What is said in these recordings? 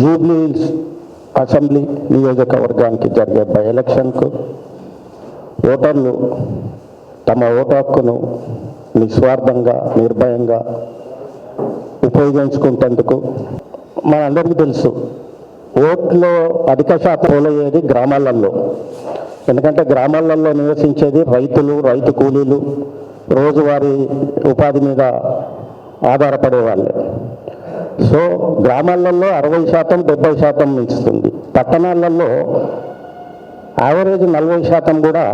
Jubilee assembly నియోజకవర్గానికి జరిగే by ఎలక్షన్కు ఓటర్లు తమ ఓటు హక్కును నిస్వార్థంగా నిర్భయంగా ఉపయోగించుకుంటేందుకు మనందరికీ తెలుసు ఓట్లో అధిక శాతం పోలయ్యేది గ్రామాలలో. ఎందుకంటే గ్రామాలలో నివసించేది రైతులు రైతు కూలీలు రోజువారీ ఉపాధి మీద ఆధారపడేవాళ్ళే. సో గ్రామాలలో అరవై శాతం డెబ్బై శాతం మించుతుంది పట్టణాలలో యావరేజ్ నలభై శాతం కూడా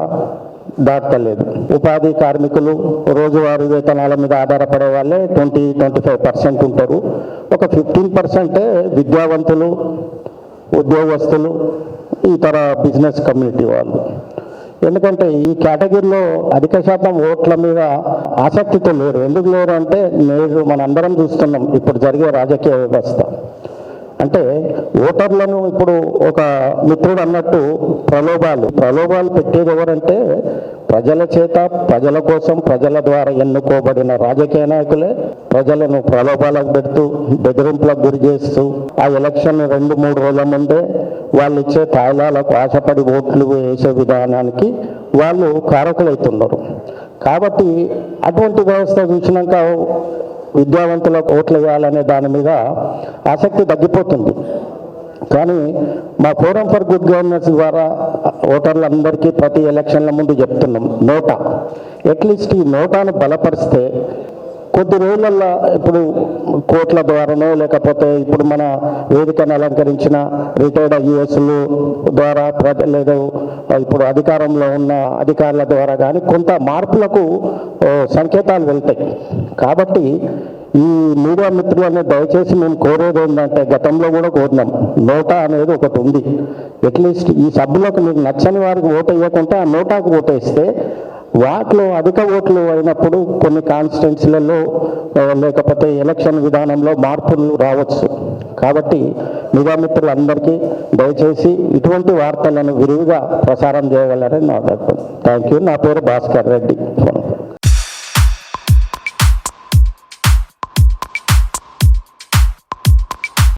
దాటలేదు. ఉపాధి కార్మికులు రోజువారీ వేతనాల మీద ఆధారపడే వాళ్ళే ట్వంటీ ట్వంటీ ఫైవ్ పర్సెంట్ ఉంటారు. ఒక ఫిఫ్టీన్ పర్సెంటే విద్యావంతులు ఉద్యోగస్తులు ఇతర బిజినెస్ కమ్యూనిటీ వాళ్ళు. ఎందుకంటే ఈ కేటగిరీలో అధిక శాతం ఓట్ల మీద ఆసక్తితో లేరు. ఎందుకు లేరు అంటే నేడు మనందరం చూస్తున్నాం ఇప్పుడు జరిగే రాజకీయ వ్యవస్థ. అంటే ఓటర్లను ఇప్పుడు ఒక మిత్రుడు అన్నట్టు ప్రలోభాలు. ప్రలోభాలు పెట్టేది ఎవరంటే ప్రజల చేత ప్రజల కోసం ప్రజల ద్వారా ఎన్నుకోబడిన రాజకీయ నాయకులే ప్రజలను ప్రలోభాలకు పెడుతూ బెదిరింపులకు గురి చేస్తూ ఆ ఎలక్షన్ రెండు మూడు రోజుల ముందే వాళ్ళు ఇచ్చే తాయిలాలకు ఆశపడి ఓట్లు వేసే విధానానికి వాళ్ళు కారకులవుతున్నారు. కాబట్టి అటువంటి వ్యవస్థ చూసినాక విద్యావంతులకు ఓట్లు వేయాలనే దాని మీద ఆసక్తి తగ్గిపోతుంది. కానీ మా ఫోరం ఫర్ గుడ్ గవర్నెన్స్ ద్వారా ఓటర్లందరికీ ప్రతి ఎలక్షన్ల ముందు చెప్తున్నాం నోటా. అట్లీస్ట్ ఈ నోటాను బలపరిస్తే కొద్ది రోజులల్లో ఇప్పుడు కోట్ల ద్వారానో లేకపోతే ఇప్పుడు మన వేదికను అలంకరించిన రిటైర్డ్ ఐఏఎస్లు ద్వారా లేదు ఇప్పుడు అధికారంలో ఉన్న అధికారుల ద్వారా కానీ కొంత మార్పులకు సంకేతాలు వెళ్తాయి. కాబట్టి ఈ మీడియా మిత్రులని దయచేసి మేము కోరేది ఏంటంటే గతంలో కూడా కోరినాం. నోటా అనేది ఒకటి ఉంది. అట్లీస్ట్ ఈ సభ్యులకు మీకు నచ్చని వారికి ఓటు వేయకుంటే ఆ నోటాకు ఓటేస్తే వాటిలో అధిక ఓట్లు అయినప్పుడు కొన్ని కాన్స్టిట్యున్సీలలో లేకపోతే ఎలక్షన్ విధానంలో మార్పులు రావచ్చు. కాబట్టి మీడియా మిత్రులందరికీ దయచేసి ఇటువంటి వార్తలను విరివిగా ప్రసారం చేయగలరని నా థ్యాంక్ యూ. నా పేరు భాస్కర్ రెడ్డి.